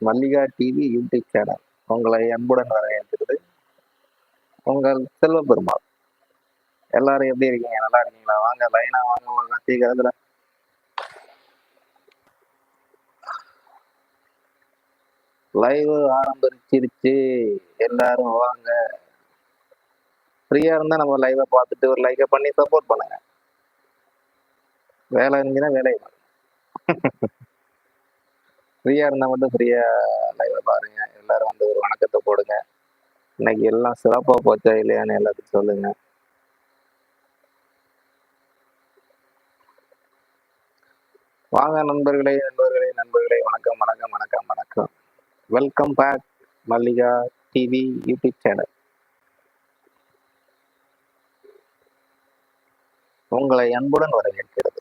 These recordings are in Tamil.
மல்லிகா டிவி யூடியூப் சேனல் உங்களை அன்புடன் வரவேற்கிறது. உங்கள் செல்வ பெருமாள் எல்லாரும் எப்படி இருக்கீங்க? நல்லா இருக்கீங்களா? வாங்க லைனா வாங்க வாங்க சீக்கிரத்துல லைவ் ஆரம்பிச்சிருச்சு. எல்லாரும் வாங்க. ஃப்ரீயா இருந்தா நம்ம லைவை பார்த்துட்டு ஒரு லைக்கை பண்ணி சப்போர்ட் பண்ணுங்க. வேலை இருந்துச்சுன்னா வேலை ஃப்ரீயா இருந்தா மட்டும் ஃப்ரீயா லைவை பாருங்க. எல்லாரும் வந்து ஒரு வணக்கத்தை போடுங்க. இன்னைக்கு எல்லாம் சிறப்பா போச்சா இல்லையான்னு எல்லாத்துக்கும் சொல்லுங்க. வாங்க நண்பர்களே நண்பர்களே நண்பர்களே. வணக்கம் வணக்கம் வணக்கம் வணக்கம். Welcome back Mallika TV YouTube channel உங்களை அன்புடன் வரவேற்கிறது.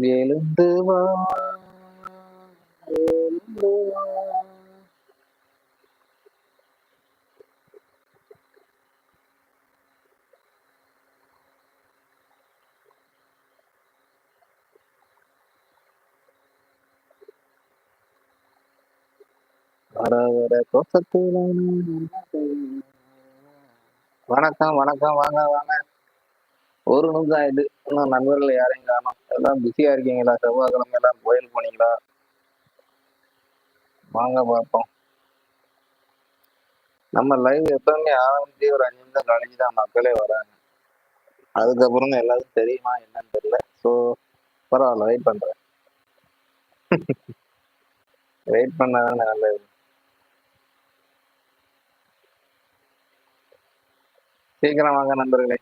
எழுந்து வா. எழுந்து வா. வர வர கோசத்துல வணக்கம் வணக்கம் வாங்க வாங்க. ஒரு நிமிஷம் ஆயிடுது இன்னும் நண்பர்கள் யாரையும் காணோம். எல்லாம் பிஸியா இருக்கீங்களா? செவ்வாய்க்கிழமை எல்லாம் கோயில் போனீங்களா? வாங்க பார்ப்போம். நம்ம லைவ் எப்பவுமே ஆரம்பிச்சு ஒரு அஞ்சு நிமிஷம் கழிச்சு தான் மக்களே வராங்க. அதுக்கப்புறம் தான் தெரியுமா என்னன்னு தெரியல. ஸோ பரவாயில்ல வெயிட் பண்றேன். வெயிட் பண்ணாதானே நல்லது சீக்கிரம் வாங்க நண்பர்களே.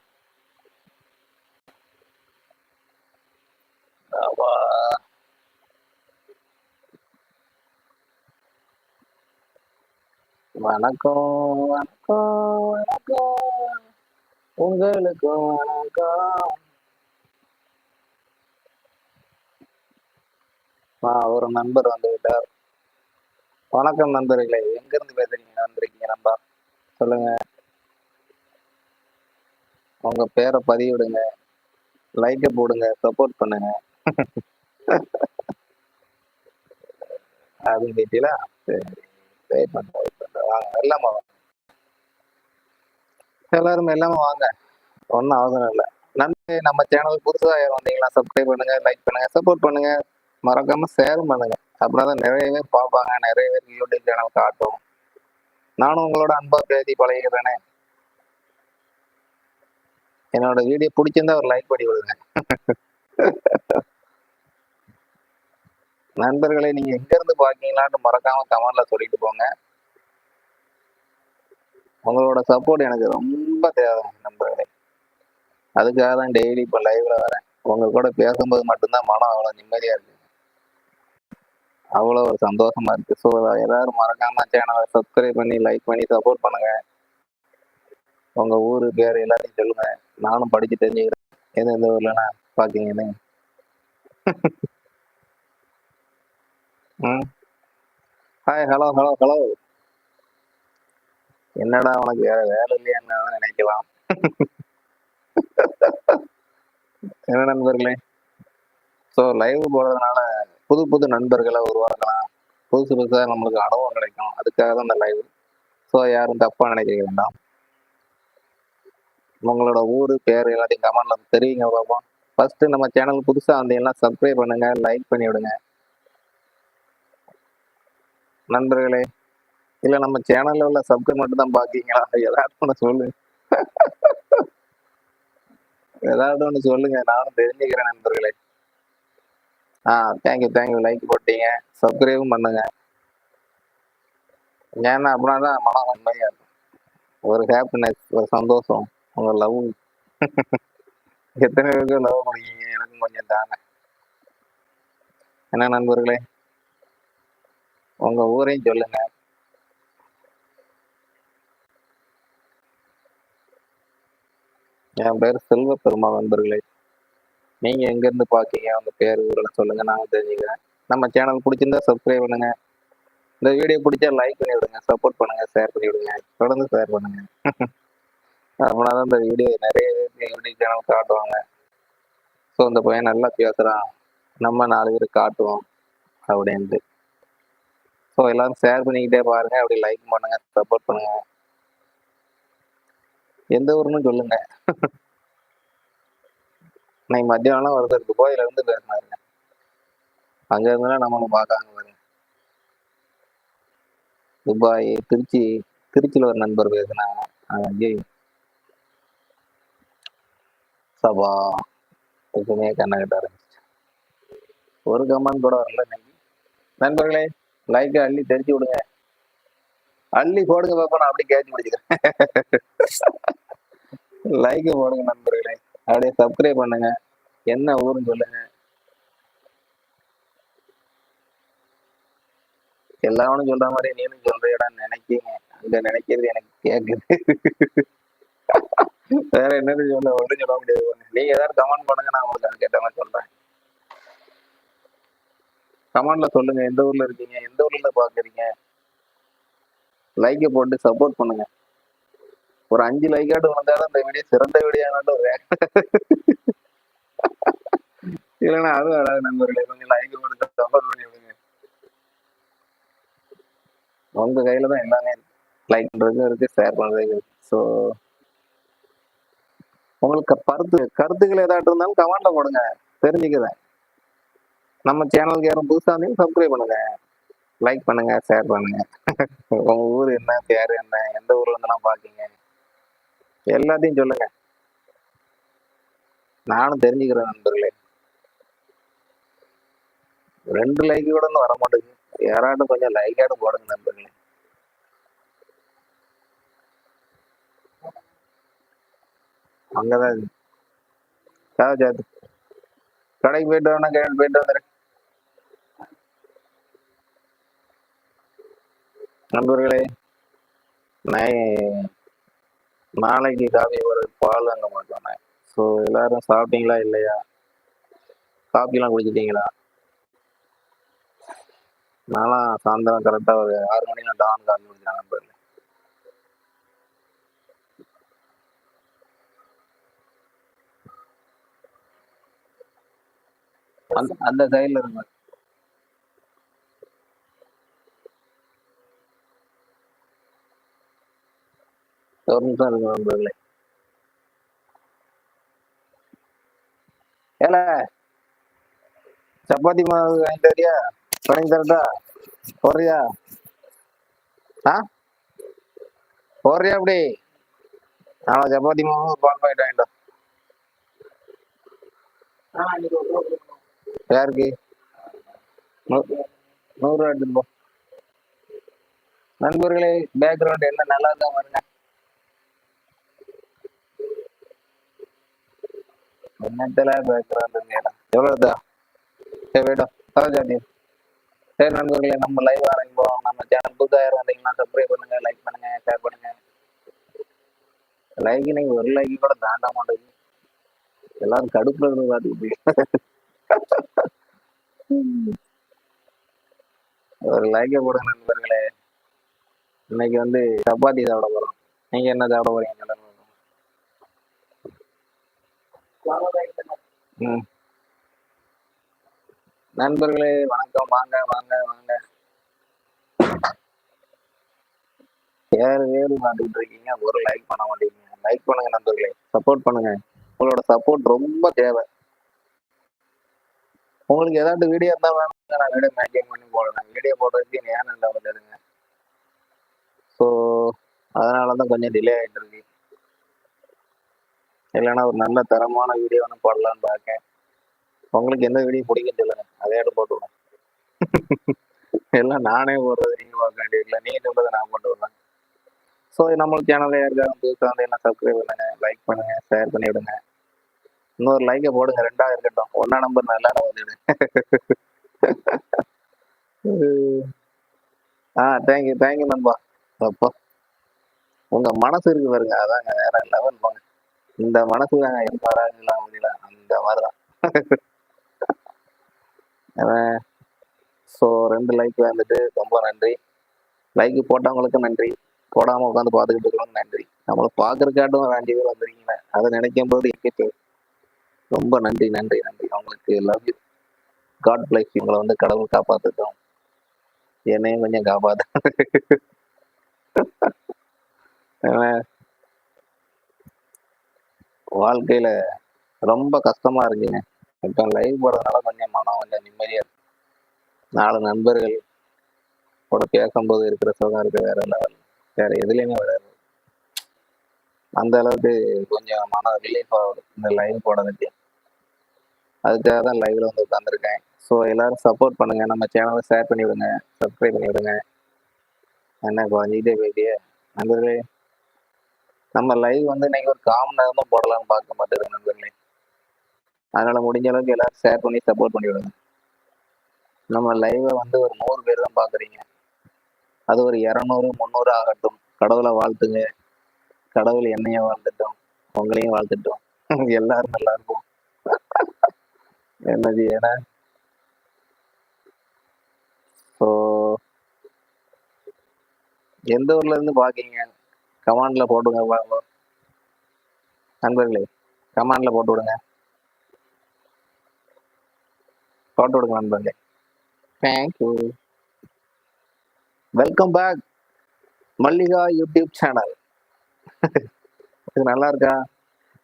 வணக்கம் வணக்கம் வணக்கம். உங்களுக்கும் வணக்கம். ஆ ஒரு நண்பர் வந்துவிட்டார். வணக்கம் நண்பர்களே எங்க இருந்து பேசுறீங்க வந்திருக்கீங்க நண்பா? சொல்லுங்க. உங்க பேரை பதிவிடுங்க. லைக்கை போடுங்க சப்போர்ட் பண்ணுங்க. அது நீட்டில வெயிட் பண்ணுறேன் எல்லாமே வாங்க எல்லாருமே எல்லாமே வாங்க. ஒன்றும் அவசரம் இல்லை. நன்றி. நம்ம சேனல் புதுசாக வந்தீங்களா சப்ஸ்கிரைப் பண்ணுங்க லைக் பண்ணுங்க சப்போர்ட் பண்ணுங்க. மறக்காம ஷேர் பண்ணுங்க. அப்படின்னா தான் நிறைய பேர் பார்ப்பாங்க. நிறைய பேர் யூடியூப் சேனல் காட்டும். நானும் உங்களோட அன்பா பேசி பழகிறேனே. என்னோட வீடியோ பிடிச்சிருந்தா ஒரு லைக் பண்ணி விடுங்க. நண்பர்களை நீங்க எங்க இருந்து பாக்கீங்களான்னு மறக்காம கமெண்ட்ல சொல்லிட்டு போங்க. உங்களோட சப்போர்ட் எனக்கு ரொம்ப தேவை நண்பர்களே. அதுக்காக தான் டெய்லி இப்போ லைவ்ல வரேன். உங்க கூட பேசும்போது மட்டும்தான் மனம் அவ்வளோ நிம்மதியா இருக்கு. அவ்வளோ ஒரு சந்தோஷமா இருக்கு. ஸோ எல்லாரும் மறக்காம சேனலை சப்ஸ்கிரைப் பண்ணி லைக் பண்ணி சப்போர்ட் பண்ணுங்க. உங்க ஊரு பேர் எல்லாத்தையும் சொல்லுங்க. நானும் படிச்சு தெரிஞ்சுக்கிறேன். எது எந்த ஊர்லன்னா பாக்கீங்கன்னு ஹாய் ஹலோ ஹலோ ஹலோ என்னடா உனக்கு வேற வேலை இல்லையான்னு நினைக்கலாம். என்ன நண்பர்களே? ஸோ லைவ் போடுறதுனால புது புது நண்பர்களை உருவாக்கலாம். புதுசு புதுசாக நம்மளுக்கு அனுபவம் கிடைக்கும். அதுக்காக தான் இந்த லைவ் ஸோ யாரும் தப்பாக நினைக்க வேண்டாம். உங்களோட ஊர் பேர் எல்லாத்தையும் கமெண்ட்ல தெரியுங்க பார்ப்போம் ஃபர்ஸ்ட் நம்ம சேனல் புதுசாக வந்தீங்கன்னா சப்ஸ்கிரைப் பண்ணுங்க லைக் பண்ணி விடுங்க நண்பர்களே இல்ல நம்ம சேனல்ல உள்ள சப்ஸ்கிரைப் மட்டும் தான் பாக்கீங்களா? ஏதாவது ஒண்ணு சொல்லு. ஏதாவது ஒண்ணு சொல்லுங்க நானும் தெரிஞ்சுக்கிறேன் நண்பர்களே. ஆ தேங்க்யூ தேங்க்யூ லைக் போட்டீங்க சப்ஸ்கிரைபும் பண்ணுங்க. ஏன்னா அப்படின்னா தான் மனம் உண்மையா இருக்கும். ஒரு ஹாப்பினஸ் ஒரு சந்தோஷம் உங்க லவ் எத்தனை பேருக்கு லவ் பண்ணிக்கீங்க எனக்கும் கொஞ்சம் தானே என்ன நண்பர்களே? உங்க ஊரையும் சொல்லுங்க. என் பேர் செல்வ பெருமா நண்பர்களே. நீங்க எங்க இருந்து பாக்கீங்க? உங்க பேர் ஊரெல்லாம் சொல்லுங்க. நான் தெரிஞ்சுக்கிறேன். நம்ம சேனல் பிடிச்சிருந்தா சப்ஸ்கிரைப் பண்ணுங்க. இந்த வீடியோ பிடிச்சா லைக் பண்ணி விடுங்க. சப்போர்ட் பண்ணுங்க. ஷேர் பண்ணி விடுங்க. தொடர்ந்து ஷேர் பண்ணுங்க. அப்படின்னா தான் இந்த வீடியோ நிறைய யூடியூப் சேனல் காட்டுவாங்க? ஸோ இந்த பையன் நல்லா பேசுறான். நம்ம நாலு பேர் காட்டுவோம். அப்படின்ட்டு. ஸோ எல்லாரும் ஷேர் பண்ணிக்கிட்டே பாருங்க. அப்படி லைக் பண்ணுங்க சப்போர்ட் பண்ணுங்க. எந்த ஊர்னு சொல்லுங்க. இன்னைக்கு மத்தியானம் ஒருத்தர் துபாயில இருந்து பேசினாருங்க. அங்க இருந்துலாம் நம்மளும் பார்க்காங்க பாருங்க துபாய் திருச்சி திருச்சியில் ஒரு நண்பர் பேசினாங்க. அங்கே சபா எதுவுமே கண்ணகிட்ட ஆரம்பிச்சு ஒரு கமெண்ட் கூட வரல இன்னைக்கு. நண்பர்களே லைக்கை அள்ளி தெரிச்சு விடுங்க. அள்ளி போடுங்க பாப்பா நான் அப்படியே கேட்ச் முடிச்சுக்கிறேன் லைக் போடுங்க நண்பர்களே. அப்படியே சப்ஸ்கிரைப் பண்ணுங்க. என்ன ஊருன்னு சொல்லுங்க. எல்லாரும் சொல்ற மாதிரி நீனும் சொல்றியடான்னு நினைக்கீங்க அங்க நினைக்கிறது எனக்கு கேக்குது. வேற என்னது சொல்ல ஒன்றும் சொல்ல முடியாது. நீங்க ஏதாவது கமெண்ட் பண்ணுங்க நான் உங்களுக்கு அதுக்கேற்ற கேட்ட மாதிரி சொல்றேன். கமெண்ட்ல சொல்லுங்க. எந்த ஊர்ல இருக்கீங்க? எந்த ஊர்ல பாக்குறீங்க? லைக்கை போட்டு சப்போர்ட் பண்ணுங்க. ஒரு அஞ்சு லைக்காட்டு வந்தாலும் இந்த வீடியோ சிறந்த வீடியோனாலும் ஒரு இல்லைன்னா அதுவும் அழகு நண்பர்களே. கொஞ்சம் லைக் போட்டு சப்போர்ட் பண்ணி விடுங்க. உங்க கையில தான் எல்லாமே லைக் பண்றதுக்கும் இருக்கு ஷேர் பண்றதுக்கும் இருக்கு. ஸோ உங்களுக்கு கருத்து கருத்துக்கள் ஏதாட்டும் இருந்தாலும் கமெண்ட்ல போடுங்க. தெரிஞ்சுக்கிறேன் நம்ம சேனலுக்கு யாரும் புதுசா இருந்தீங்க சப்ஸ்கிரைப் பண்ணுங்க. லைக் பண்ணுங்க ஷேர் பண்ணுங்க. உங்க ஊர் என்ன பேர் என்ன எந்த ஊர்ல இருந்தெல்லாம் பாக்கீங்க? எல்லாத்தையும் சொல்லுங்க. நானும் தெரிஞ்சுக்கிறேன் நண்பர்களே. ரெண்டு லைக் கூட வர மாட்டேங்குது யாராட்டும் கொஞ்சம் லைக் போடுங்க நண்பர்களே. அங்கதான் கடைக்கு போயிட்டு வேணா கிளம்பி போயிட்டு வந்துடுறேன் நண்பர்களே நான் நாளைக்கு காஃபி ஒரு பால் வாங்க மாட்டோம் ஸோ எல்லாரும் சாப்பிட்டீங்களா இல்லையா? காஃபிலாம் குடிச்சிட்டீங்களா? நான்லாம் சாயந்தரம் கரெக்டாக ஒரு ஆறு மணிக்கு டான் காஃபி குடிச்சேன் நண்பர்களே. அந்த அந்த சைடில் இருக்கு ஒரு நிமிஷம் இருக்கு நண்பர்களே ஏல சப்பாத்தி மாவு வாங்கிட்டு வரியா? வாங்கி தரட்டா? போறியா ஆ? போறியா அப்படி? ஆமா சப்பாத்தி மாவு பால் பாக்கெட் வாங்கிட்டு வா. யாருக்கு? நூறு எடுத்துட்டு போ. நண்பர்களே பேக்ரவுண்ட் என்ன? நல்லா இருக்கா பாருங்க. என்னத்துல பேக்ரவுண்ட் எவ்வளவு சரி போயிட்டோம் சரி சரி நண்பர்களே நம்ம லைவ் ஆரம்பிப்போம் நம்ம சேனல் புதுசாக இருந்தீங்கன்னா சப்ஸ்கிரைப் பண்ணுங்க லைக் பண்ணுங்க ஷேர் பண்ணுங்க. லைக் நீங்க ஒரு லைக் கூட தாண்ட மாட்டேங்குது எல்லாரும் கடுப்புல இருந்து பார்த்துக்கிட்டு ஒரு லைக்கை போடுங்க நண்பர்களே. இன்னைக்கு வந்து சப்பாத்தி சாப்பிட போறோம். நீங்க என்ன சாப்பிட போறீங்க சொல்லுங்க ம். நண்பர்களே வணக்கம். வாங்க வாங்க வாங்க. வேறு வேறு பார்த்துட்டு இருக்கீங்க. ஒரு லைக் பண்ண மாட்டேங்க லைக் பண்ணுங்க நண்பர்களே. சப்போர்ட் பண்ணுங்க. உங்களோட சப்போர்ட் ரொம்ப தேவை. உங்களுக்கு ஏதாவது வீடியோ இருந்தா வேணுங்க நான் வீடியோ மேக்கிங் பண்ணி போடுறேன். வீடியோ போடுறதுக்கு நேரம் இல்லை வந்துடுங்க ஸோ அதனால தான் கொஞ்சம் டிலே ஆகிட்டு இருக்கு. இல்லைன்னா ஒரு நல்ல தரமான வீடியோ ஒன்று போடலான்னு பார்க்கேன் உங்களுக்கு எந்த வீடியோ பிடிக்கும் சொல்லுங்க அதே இடம் போட்டுவிடும் எல்லாம் நானே போடுறது நீங்க பார்க்க வேண்டியதில்லை. நீங்க சொல்றதை நான் போட்டு விடுறேன். ஸோ நம்ம சேனல்ல யாருக்காவது புதுசாக வந்து என்ன சப்ஸ்கிரைப் பண்ணுங்க லைக் பண்ணுங்க ஷேர் பண்ணி விடுங்க. இன்னொரு லைக்கை போடுங்க. ரெண்டாக இருக்கட்டும். ஒன்னா நம்பர் நல்லா வந்துடு ஆ தேங்க்யூ தேங்க்யூ நண்பா. அப்பா. உங்க மனசு இருக்கு பாருங்க. அதாங்க வேற லெவல் போங்க. இந்த மனசு தாங்க எந்த வராது முடியல அந்த மாதிரிதான். ஸோ ரெண்டு லைக் வந்துட்டு ரொம்ப நன்றி. லைக் போட்டவங்களுக்கும் நன்றி. போடாம உட்காந்து பார்த்துக்கிட்டு இருக்கிறவங்க நன்றி. நம்மளை பார்க்கறக்காட்டும் வேண்டிய பேர் வந்திருக்கீங்க. அதை நினைக்கும் போது எங்கிட்டு ரொம்ப நன்றி நன்றி நன்றி. அவங்களுக்கு லவ் யூ காட் பிளஸ் உங்களை வந்து கடவுள் காப்பாத்துட்டோம் என்னையும் கொஞ்சம் காப்பாத்து. ஏன்னா, வாழ்க்கையில ரொம்ப கஷ்டமா இருக்குங்க. இப்போ லைவ் போடுறதுனால கொஞ்சம் மனம் கொஞ்சம் நிம்மதியா இருக்கு. நாலு நண்பர்கள் கூட பேசும்போது இருக்கிற சுகம் இருக்கு வேற லெவல் வேற எதுலையுமே வராது. அந்த அளவுக்கு கொஞ்சம் மன ரிலீஃப் ஆகுது இந்த லைவ் போடுறதுக்கு அதுக்காக தான் லைவ்ல வந்து உட்காந்துருக்கேன் ஸோ எல்லாரும் சப்போர்ட் பண்ணுங்க. நம்ம சேனலை ஷேர் பண்ணி விடுங்க சப்ஸ்கிரைப் பண்ணி விடுங்க என்ன குறைஞ்சிக்கிட்டே போயிட்டே நண்பர்களே நம்ம லைவ் வந்து இன்னைக்கு ஒரு காமன் நேரம் தான் போடலாம்னு பார்க்க மாட்டேங்குது நண்பர்களே. அதனால முடிஞ்ச அளவுக்கு எல்லாரும் ஷேர் பண்ணி சப்போர்ட் பண்ணி விடுங்க. நம்ம லைவை வந்து ஒரு நூறு பேர் தான் பார்க்குறீங்க. அது ஒரு இரநூறு முந்நூறு ஆகட்டும். கடவுளை வாழ்த்துங்க. கடவுள் என்னையும் வாழ்த்துட்டோம். உங்களையும் வாழ்த்துட்டோம். எல்லாரும் நல்லா இருக்கும் என்னது ஏன்னா ஸோ எந்த ஊர்ல இருந்து பாக்கீங்க கமாண்ட்ல போட்டுங்க பாருங்க நண்பர்களே கமாண்ட்ல போட்டு விடுங்க போட்டு விடுங்க நண்பர்களே thank you welcome back Mallika YouTube channel. இது நல்லா இருக்கா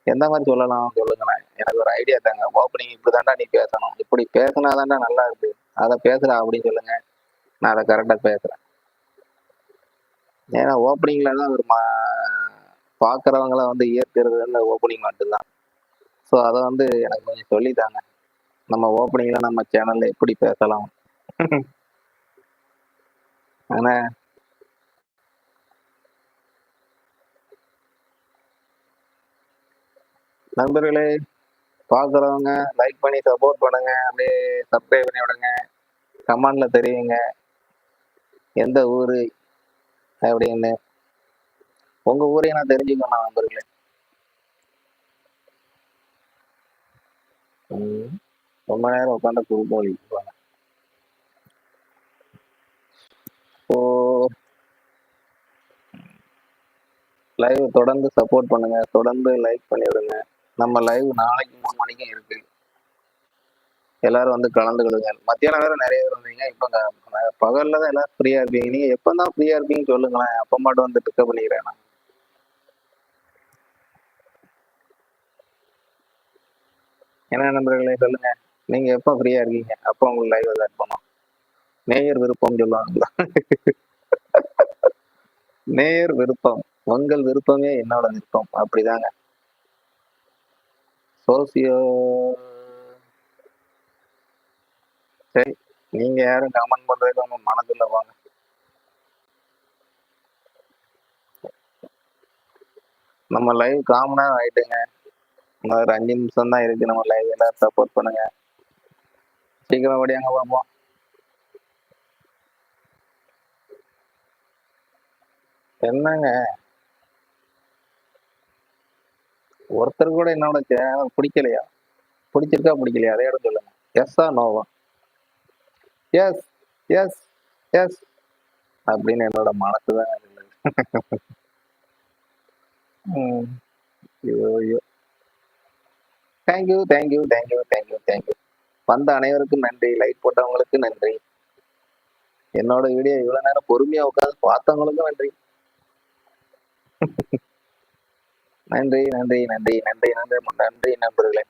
எந்த மாதிரி சொல்லலாம்? சொல்லுங்கண்ணா எனக்கு ஒரு ஐடியா தாங்க. ஓப்பனிங் இப்படி தாண்டா நீ பேசணும். இப்படி பேசினா தாண்டா நல்லா இருக்கு அதை பேசுறா அப்படின்னு சொல்லுங்க. நான் அதை கரெக்டாக பேசுறேன். ஏன்னா ஓப்பனிங்ல தான் ஒரு மா பார்க்குறவங்கள வந்து ஈர்க்கிறது ஓப்பனிங் மட்டும்தான். ஸோ அதை வந்து எனக்கு கொஞ்சம் சொல்லித்தாங்க. நம்ம ஓப்பனிங்ல நம்ம சேனல்ல எப்படி பேசலாம்? ஆனா நண்பர்களே பார்க்குறவங்க லைக் பண்ணி சப்போர்ட் பண்ணுங்க. அப்படியே சப்ஸ்கிரைப் பண்ணி விடுங்க. கமெண்ட்ல தெரியுங்க. எந்த ஊரு அப்படின்னு உங்க ஊரையும் நான் தெரிஞ்சுக்கணும் நண்பர்களே. ரொம்ப நேரம் உட்காந்து குறுக்கோழி ஓ. லைவ் தொடர்ந்து சப்போர்ட் பண்ணுங்க. தொடர்ந்து லைக் பண்ணி விடுங்க நம்ம லைவ் நாளைக்கு மூணு மணிக்கும் இருக்கு. எல்லாரும் வந்து கலந்துக்கிடுங்க. மத்தியானம் வேற நிறைய பேர் வந்தீங்க. இப்போ பகல்ல தான் எல்லாரும் ஃப்ரீயா இருப்பீங்க. நீங்க எப்பதான் ஃப்ரீயா இருப்பீங்கன்னு சொல்லுங்களேன். அப்ப மட்டும் வந்து பிக்கப் பண்ணிக்கிறேன் நான். என்ன நண்பர்களே சொல்லுங்க. நீங்க எப்ப ஃப்ரீயா இருக்கீங்க? அப்ப உங்களுக்கு லைவ் ஸ்டார்ட் பண்ணும். நேயர் விருப்பம் சொல்லுவாங்களா நேயர் விருப்பம். உங்கள் விருப்பமே என்னோட விருப்பம். அப்படிதாங்க. சோசியோ சரி நீங்க யாரும் கமெண்ட் பண்றது உங்க மனதில் வாங்க. நம்ம லைவ் காமனா ஆயிட்டுங்க. ஒரு அஞ்சு நிமிஷம் தான் இருக்கு. நம்ம லைவ் எல்லாரும் சப்போர்ட் பண்ணுங்க. சீக்கிரம் ஓடியாங்க பார்ப்போம் என்னங்க? ஒருத்தர் கூட என்னோட பிடிக்கலையா? பிடிச்சிருக்கா பிடிக்கலையா? அதே இடம் சொல்லுங்க. எஸ்ஸா நோவா எஸ் எஸ் எஸ் அப்படின்னு என்னோட மனசு தான் ஐயோ ஐயோ. Thank you thank you thank you thank you thank you வந்த அனைவருக்கும் நன்றி. லைட் போட்டவங்களுக்கு நன்றி. என்னோட வீடியோ இவ்வளவு நேரம் பொறுமையா உட்காந்து பார்த்தவங்களுக்கும் நன்றி. நன்றி நன்றி நன்றி நன்றி நன்றி நன்றி நண்பர்களே.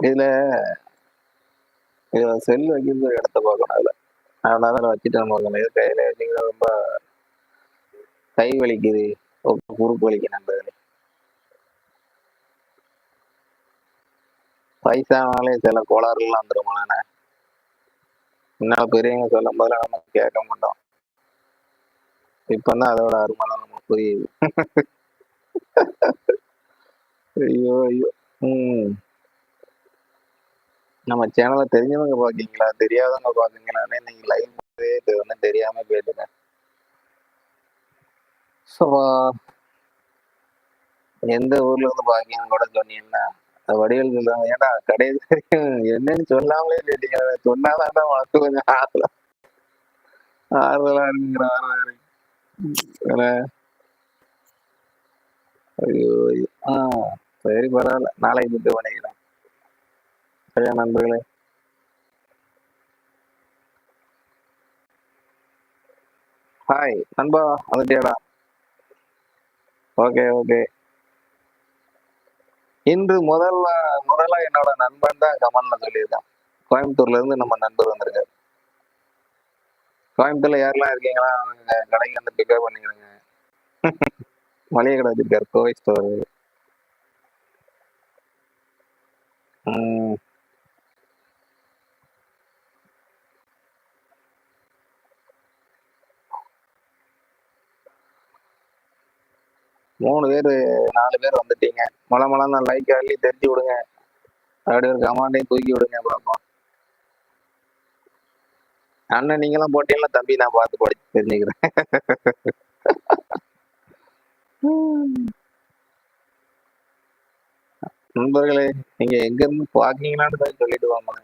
இதுல இதுல செல் வைக்கிறது இடத்த பார்க்கணும் அதுல. அதனால வச்சுட்டு நம்ம இது கையில வச்சீங்கன்னா ரொம்ப கை வலிக்குது. ஒப்பு குறுக்கு வலிக்கு நண்பர்களே வயசானாலே சில கோளாறுலாம் வந்துருமாண்ணே முன்னால பெரியவங்க சொல்லும் போதுல நம்ம கேட்க மாட்டோம். இப்பதான் அதோட அருமைலாம் நமக்கு புரியுது. ஐயோ ஐயோ. உம் நம்ம சேனலை தெரிஞ்சவங்க பாக்கீங்களா தெரியாதவங்க பாக்கீங்களா நீங்க லைவ் இது வந்து தெரியாம போயிட்டுங்க ஸோ எந்த ஊர்ல இருந்து பாக்கீங்கன்னு கூட சொன்னீங்கன்னா அது வடிவேல் சொல்றாங்க ஏன்டா கடைசி என்னன்னு சொல்லாமலே கேட்டீங்க சொன்னாதான் உனக்கு கொஞ்சம் ஆறுதல் ஆறுதலா இருக்குங்கிற ஆறுதலா இருக்கு. ஐயோ ஆஹ் ஆ சரி பரவாயில்ல. நாளைக்கு புக்கு பண்ணிக்கிறேன் சரியா நண்பர்களே. ஹாய் நண்பா வந்துட்டியாடா? ஓகே ஓகே இன்று முதல்ல முதல்ல என்னோட நண்பன் தான் கமல்னு சொல்லியிருக்கான். கோயம்புத்தூர்ல இருந்து நம்ம நண்பர் வந்திருக்காரு. கோயம்புத்தூர்ல யாரெல்லாம் இருக்கீங்களா? கடைக்கு வந்து பிக்கப் பண்ணிக்கிறேங்க. மளிகை கடை வச்சிருக்காரு கோவை ஸ்டோர் மூணு பேர் நாலு பேர் வந்துட்டீங்க. மொள மொளம் லைக் அள்ளி தெரிஞ்சு விடுங்க. அப்படி ஒரு கமாண்டையும் தூக்கி விடுங்க பார்ப்போம் அண்ணன் நீங்களாம் போட்டீங்களா? தம்பி நான் பார்த்து படிச்சு தெரிஞ்சுக்கிறேன். நண்பர்களே நீங்க எங்க இருந்து பாக்கீங்களான்னு தான் சொல்லிட்டு வாங்க.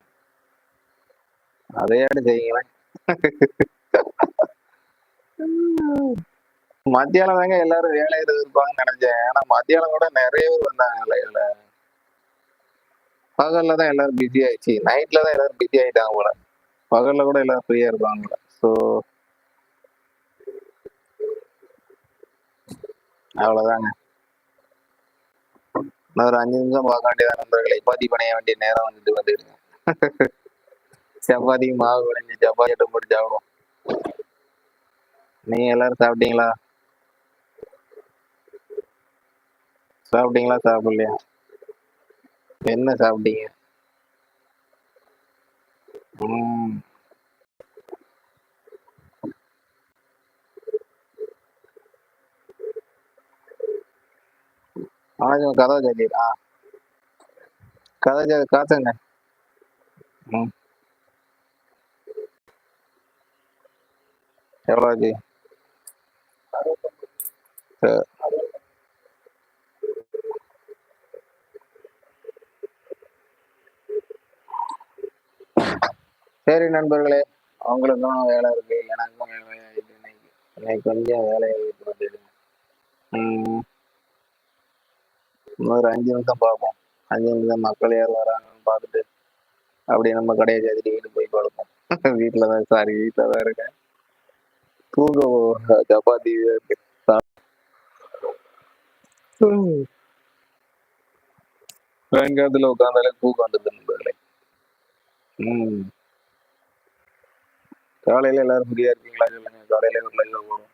அதையாடு செய்யுங்களேன். மத்தியானம் தாங்க எல்லாரும் வேலை இருப்பாங்கன்னு நினைச்சேன். ஆனா மத்தியானம் கூட நிறைய பேர் வந்தாங்க வேலையில. பகல்ல தான் எல்லாரும் பிஸி ஆயிடுச்சு. நைட்ல தான் எல்லாரும் பிஸி ஆயிட்டாங்க போல. பகல்ல கூட எல்லாரும் ஃப்ரீயா இருப்பாங்க ஸோ அவ்வளவுதாங்க. நான் ஒரு அஞ்சு நிமிஷம் பார்க்க வேண்டியதான் நண்பர்களை. சப்பாத்தி பணைய வேண்டிய நேரம் வந்துட்டு வந்துடுங்க சப்பாத்திக்கு மாவு விளைஞ்சு சப்பாத்தி போட்டு சாப்பிடுவோம். நீங்க எல்லாரும் சாப்பிட்டீங்களா? சாப்பிட்டீங்களா சாப்பிடலையா? என்ன சாப்பிட்டீங்க? ம். ஆனா கதை சொல்லிடா கதை சொல்லி காத்துங்க. ம். எவ்வளோ ஆச்சு? சரி. சரி நண்பர்களே அவங்களுக்கும் வேலை இருக்கு. எனக்கும் வேலை இருக்கு. இன்னைக்கு இன்னைக்கு கொஞ்சம் வேலையை இன்னொரு அஞ்சு நிமிஷம் பார்ப்போம். அஞ்சு நிமிஷம் மக்கள் யார் வராங்கன்னு பார்த்துட்டு அப்படியே நம்ம கடையை சேர்த்துட்டு வீட்டு போய் படுப்போம். வீட்டில் தான் சாரி வீட்டில் தான் இருக்கேன். தூங்க சப்பாத்தி இருக்கு. சாயங்காலத்தில் உட்காந்தாலே தூக்கம் வந்துருது நண்பர்களே. ம். காலையில எல்லாரும் ஃப்ரீயா இருக்கீங்களா? சொல்லுங்க காலையில ஒரு லைவ் போடும்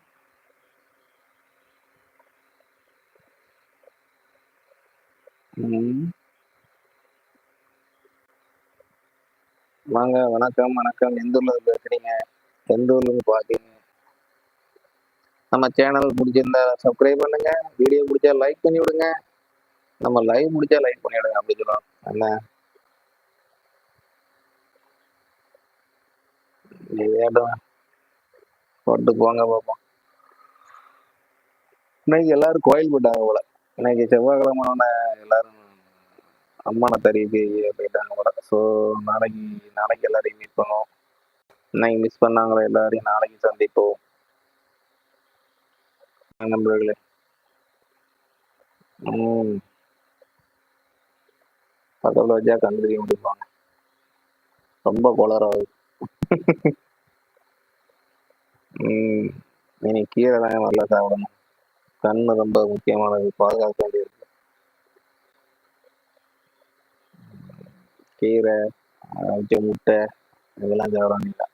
ம். வாங்க வணக்கம் வணக்கம். எந்த ஊர்ல இருந்து பேசுறீங்க? எந்த ஊர்ல இருந்து பாக்கீங்க நம்ம சேனல் பிடிச்சிருந்தா சப்ஸ்கிரைப் பண்ணுங்க. வீடியோ பிடிச்சா லைக் பண்ணி விடுங்க. நம்ம லைவ் முடிச்சா லைக் பண்ணி விடுங்க அப்படி என்ன? நீ போட்டு போங்க பார்ப்போம் இன்னைக்கு எல்லாரும் கோயில் போயிட்டாங்க போல. இன்னைக்கு செவ்வாய்க்கிழமை எல்லாரும் அம்மனை தறிக்கு போயிட்டாங்க போல. ஸோ நாளைக்கு நாளைக்கு எல்லாரையும் மீட் பண்ணுவோம். இன்னைக்கு மிஸ் பண்ணாங்களோ எல்லாரையும் நாளைக்கு சந்திப்போம். நண்பர்களே? ம். பக்கத்தில் வச்சா கண்டுபிடிக்க முடிப்பாங்க ரொம்ப குளராகுது ம் இனி கீரை தான் நல்லா சாப்பிடணும். கண்ணு ரொம்ப முக்கியமானது. பாதுகாக்க வேண்டியிருக்கு கீரை அவிச்ச முட்டை இதெல்லாம் சாப்பிடணும்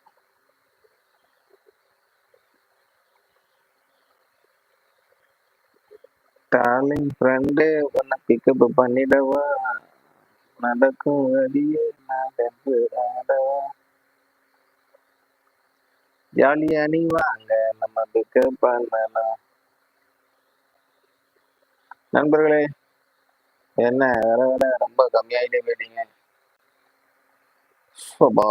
டார்லிங் ஃப்ரெண்டு உன்னை பிக்கப் பண்ணிடவா? நடக்கும் வழியே நான் ஆடவா ஜாலியா நீ வாங்க நம்ம பிக்கப் நண்பர்களே என்ன வர வர ரொம்ப கம்மியாயிட்டே போயிட்டீங்க சோபா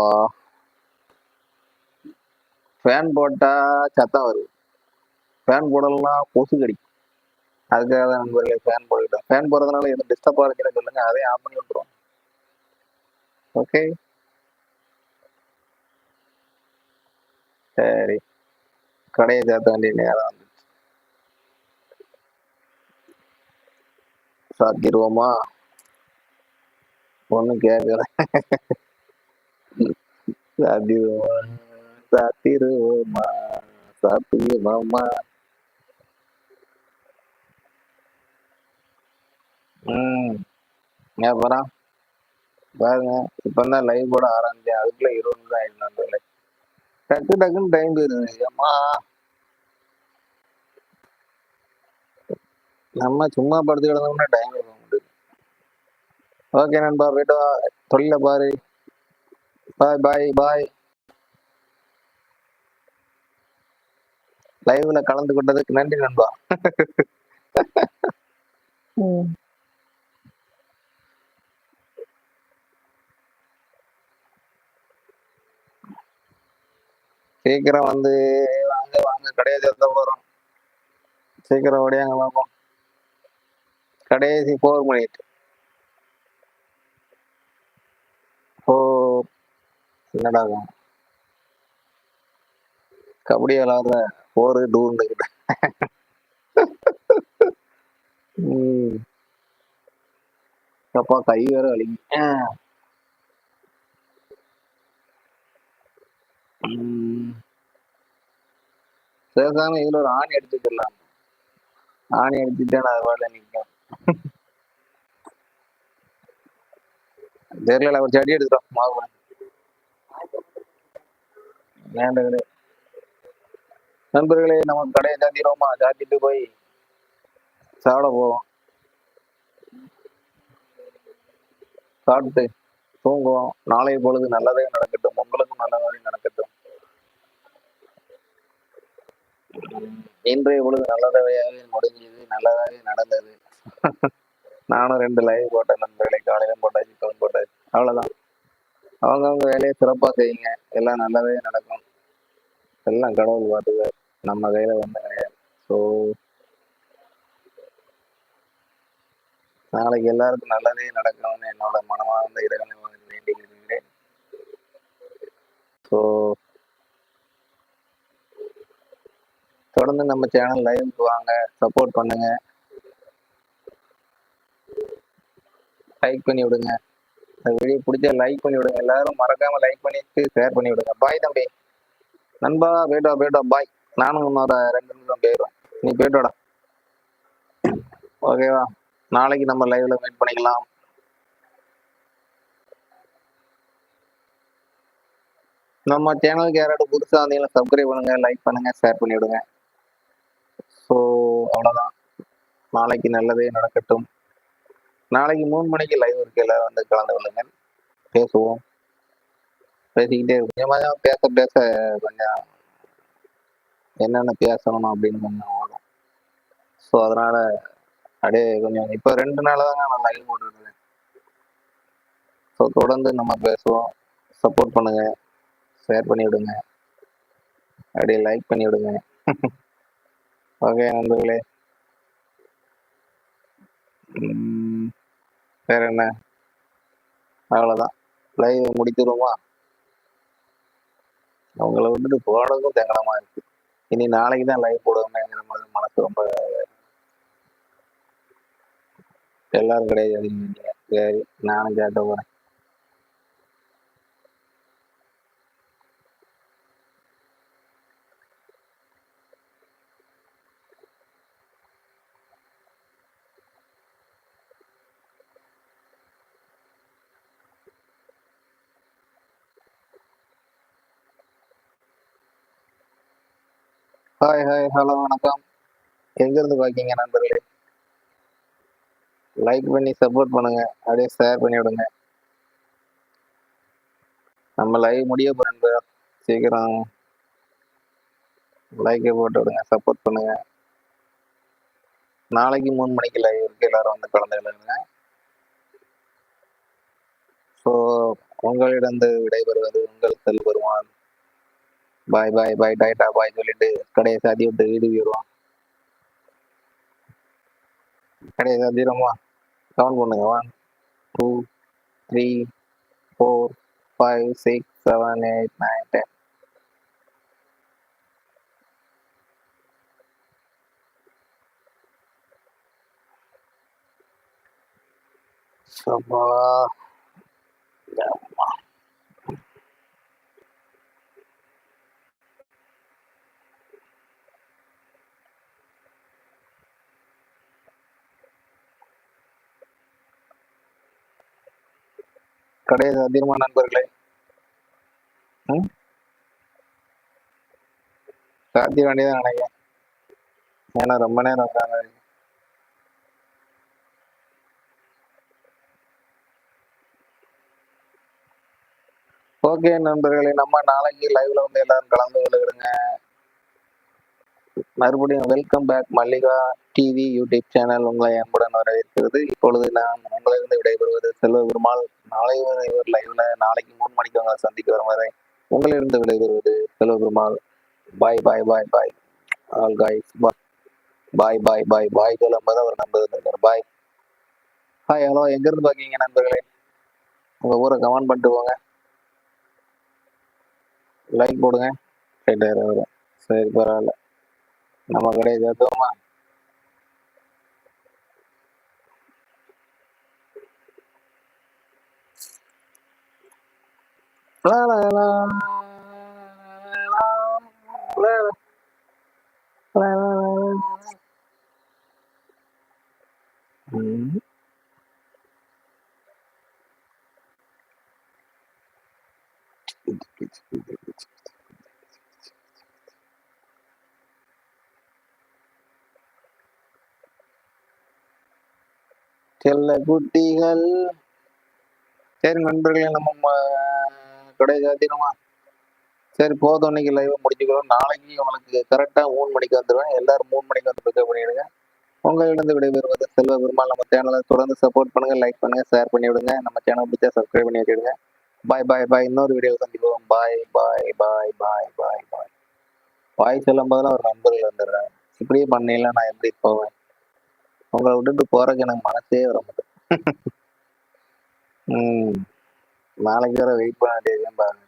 ஃபேன் போட்டா சத்தம் வருது ஃபேன் போடலாம் கொசு கடிக்கும் அதுக்காக தான் நண்பர்களே ஃபேன் போட்டுட்டோம் ஃபேன் போடுறதுனால எதுவும் டிஸ்டர்ப் ஆகுதுன்னு சொல்லுங்க அதே ஆஃப் பண்ணி விட்டுருவோம். ஓகே சரி. கடையை சேர்த்த வேண்டிய நேரம் வந்துச்சு சாத்திடுவோமா? ஒன்றும் கேட்கல சாத்திருவோமா சாத்திருவோமா சாத்திருவோமா ம். அப்புறம் பாருங்க. இப்போ தான் லைவ் போட ஆரம்பிச்சேன். அதுக்குள்ள இருபது நிமிஷம் ஆயிடுச்சு. டக்கு டக்குன்னு டைம் போயிருது. அம்மா. நம்ம சும்மா படுத்து கிடந்தோம்னா டைம் போக முடியுது. ஓகே நண்பா போயிட்டு வா. தொழில பாரு. பாய் பாய் பாய் லைவ்ல கலந்து கொண்டதுக்கு நன்றி நண்பா. சீக்கிரம் வந்து வாங்க வாங்க. கடையை திறந்த போறோம் சீக்கிரம் ஓடியாங்க பார்ப்போம் கடைசி ஃபோர் மினிட் ஃபோர் என்னடா கபடி விளாடுற ஃபோரு டூன்னு அப்பா கை வேற வலிங்க பேசாம இதுல ஒரு ஆணி எடுத்துக்கலாம் ஆணி எடுத்துட்டா நான் அது நிற்கும் தெரியல ஒரு செடி எடுத்துட்டோம் மாவு வேண்ட நண்பர்களே நம்ம கடையை சாத்திடுவோமா சாத்திட்டு போய் சாப்பிட போவோம். சாப்பிட்டு தூங்குவோம். நாளைய பொழுது நல்லதே நடக்கட்டும். உங்களுக்கும் நல்லதாக நடக்கட்டும் உம் இன்றைய பொழுது நல்லதவையாக முடிஞ்சது நல்லதாக நடந்தது. நானும் ரெண்டு லைவ் போட்டேன் நண்பர்களை காலையிலும் போட்டாச்சு இப்பவும் போட்டாச்சு. அவ்வளவுதான். அவங்கவுங்க வேலையை சிறப்பா செய்யுங்க. எல்லாம் நல்லதே நடக்கும். எல்லாம் கடவுள் பார்த்துக்க நம்ம கையில வந்து கிடையாது. ஸோ நாளைக்கு எல்லாருக்கும் நல்லதே நடக்கும்னு என்னோட மனமார்ந்த இறைவனை வேண்டி இருக்கிறேன் ஸோ தொடர்ந்து நம்ம சேனல் லைவுக்கு வாங்க சப்போர்ட் பண்ணுங்க. லைக் பண்ணி விடுங்க. இந்த வீடியோ பிடிச்சா லைக் பண்ணி விடுங்க. எல்லாரும் மறக்காம லைக் பண்ணிட்டு ஷேர் பண்ணி விடுங்க. பாய் தம்பி. நண்பா போயிட்டா போயிட்டா பாய் நானும் இன்னொரு ரெண்டு நிமிஷம் போயிடுவேன் நீ போயிட்டோடா. ஓகேவா நாளைக்கு நம்ம லைவ்ல மீட் பண்ணிக்கலாம். நம்ம சேனலுக்கு யாராவது புதுசாக வந்தீங்கன்னா சப்ஸ்கிரைப் பண்ணுங்க லைக் பண்ணுங்க ஷேர் பண்ணி விடுங்க. ஸோ அவ்வளோதான் நாளைக்கு நல்லதே நடக்கட்டும். நாளைக்கு மூணு மணிக்கு லைவ் இருக்கு. எல்லாரும் வந்து கலந்து கொள்ளுங்க பேசுவோம். பேசிக்கிட்டே கொஞ்சமாக பேச பேச கொஞ்சம் என்னென்ன பேசணும் அப்படின்னு கொஞ்சம் ஓடும். ஸோ அதனால அப்படியே கொஞ்சம் இப்போ ரெண்டு நாளாக தாங்க நான் லைவ் போட்டுருக்கேன். ஸோ தொடர்ந்து நம்ம பேசுவோம். சப்போர்ட் பண்ணுங்க. ஷேர் பண்ணி விடுங்க அப்படியே லைக் பண்ணி விடுங்க ஓகே நண்பர்களே வேற என்ன? அவ்வளோதான் லைவ் முடித்துருவோமா அவங்கள விட்டுட்டு போனதுக்கும் தங்கடமா இருக்கு. இனி நாளைக்கு தான் லைவ் போடுவோமேங்கிற மாதிரி மனசு ரொம்ப எல்லாரும் கிடையாது. சரி நானும் கேட்ட போறேன். ஹாய் ஹாய் ஹலோ வணக்கம். எங்க இருந்து பாக்கீங்க நண்பர்களே? லைக் பண்ணி சப்போர்ட் பண்ணுங்க. அப்படியே ஷேர் பண்ணி விடுங்க. நம்ம லைவ் முடிய போகிற நண்பர். சீக்கிரம் லைக்கை போட்டு விடுங்க சப்போர்ட் பண்ணுங்க. நாளைக்கு மூணு மணிக்கு லைவ் இருக்கு. எல்லாரும் வந்து கலந்துக்கலாங்க ஸோ உங்களிடம் விடைபெறுவது உங்கள் செல்வருமான். பாய் பாய் பாய் டாய்டா பாய் சொல்லிட்டு கடையை சாத்தி விட்டு வீடு போயிடுவான் கடையை சாத்திடுவோமா கவுண்ட் பண்ணுங்க one two three four five six seven eight nine ten அப்பா கிடையாது அதிகமா நண்பர்களே. சாத்திய வேண்டியதான் நினைக்கிறேன். ஏன்னா ரொம்ப நேரம் உட்காந்து ஓகே நண்பர்களே நம்ம நாளைக்கு லைவ்ல வந்து எல்லாரும் கலந்து கொள்ளுங்க. மறுபடியும் welcome back Mallika TV YouTube channel உங்களை அன்புடன் வரவேற்கிறது. இப்பொழுது நான் உங்களிருந்து விடைபெறுவது செல்வ பெருமாள். நாளை ஒரு இவர் லைவ்ல நாளைக்கு மூணு மணிக்கு உங்களை சந்திக்க வரும் வரை உங்களிருந்து விடைபெறுவது Selva Perumal. Bye bye bye bye all guys bye bye bye bye சொல்லும்போது அவர் நம்பர் பாய் ஹாய் ஹலோ எங்க இருந்து பாக்கீங்க நண்பர்களே? உங்க ஊரை கமெண்ட் பண்ணிட்டு போங்க. லைக் போடுங்க. வரும் சரி பரவாயில்ல. ನಮ್ಮ ಕಡೆ la la la la la la la. Hmm. செல்ல குட்டிகள். சரி நண்பர்களே நம்ம ம- கடை சாத்தினோமா சரி போதும். இன்னைக்கு லைவ் முடிச்சுக்கிறோம். நாளைக்கு உங்களுக்கு கரெக்டா மூணு மணிக்கு வந்துடுவேன். எல்லாரும் மூணு மணிக்கு வந்து பிக்கப் பண்ணிவிடுங்க உங்களிடம் விடைபெறுவது செல்வ பெருமாள் நம்ம சேனலை தொடர்ந்து சப்போர்ட் பண்ணுங்க லைக் பண்ணுங்க ஷேர் பண்ணி விடுங்க. நம்ம சேனல் பிடிச்சா சப்ஸ்கிரைப் பண்ணி வச்சுடுங்க. பாய் பாய் பாய் இன்னொரு வீடியோ சந்திப்போம். பாய் bye bye bye bye bye bye சொல்லும் போதெல்லாம் ஒரு நண்பர்கள் வந்துடுறேன் இப்படியே பண்ணல நான் எப்படி போவேன்? உங்களை விட்டுட்டு போறதுக்கு எனக்கு மனசே வர மாட்டேன் நாளைக்கு வர வெயிட் பண்ண வேண்டியது பாருங்க.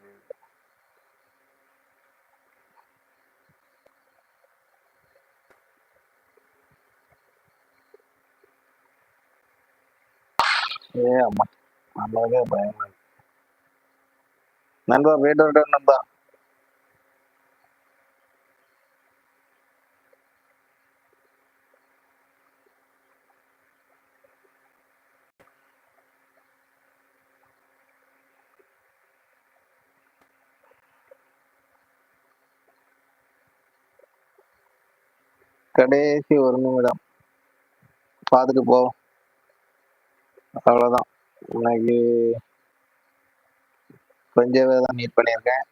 ஏ அம்மா. நம்மளுக்கே பயமா. நண்பா போயிட்டு வரட்டும் நண்பா. கடைசி ஒரு நிமிடம். பார்த்துட்டு போவோம் அவ்வளோதான் இன்னைக்கு கொஞ்சம் தான் மீட் பண்ணியிருக்கேன்.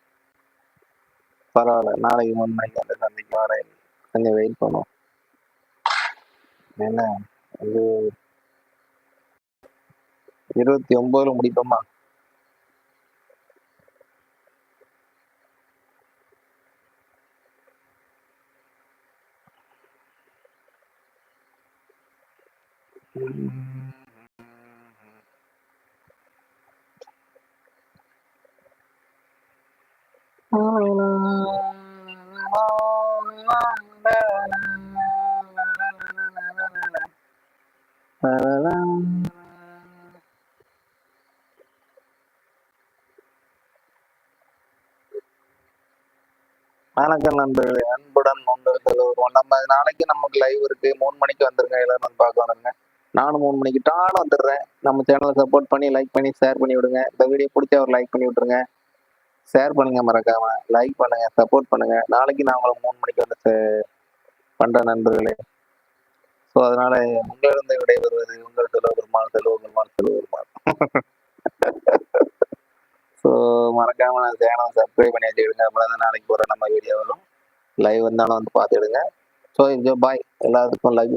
பரவாயில்ல. நாளைக்கு மூணு மணிக்கு வந்து சந்தைக்கு வரேன் கொஞ்சம் வெயிட் பண்ணுவோம். என்ன? இது இருபத்தி ஒன்பதுல முடிப்போமா? வணக்கம் நண்பர்களே. அன்புடன் உங்கள் செல்வம் நம்ம நாளைக்கு நமக்கு லைவ் இருக்கு. மூணு மணிக்கு வந்துருங்க. எல்லாரும் பார்க்க வந்துருங்க. நானும் மூணு மணிக்கு டானும் வந்துடுறேன். நம்ம சேனலை சப்போர்ட் பண்ணி லைக் பண்ணி ஷேர் பண்ணி விடுங்க. இந்த வீடியோ பிடிச்சா ஒரு லைக் பண்ணி விட்டுருங்க. ஷேர் பண்ணுங்க மறக்காம. லைக் பண்ணுங்க சப்போர்ட் பண்ணுங்க. நாளைக்கு நான் உங்களை மூணு மணிக்கு வந்து சே- பண்றேன் நண்பர்களே. ஸோ அதனால உங்களிருந்து விடைபெறுவது உங்கள் செலவு பெருமாள் செல்வ பெருமாள் செல்வ பெருமாள். ஸோ மறக்காம நான் சேனல் சப்ஸ்கிரைப் பண்ணி வச்சுக்கிடுங்க. அப்புறம் தான் நாளைக்கு போகிற நம்ம வீடியோ வரும். லைவ் வந்தாலும் வந்து பார்த்துடுங்க ஸோ பாய் எல்லாத்துக்கும் லைவ்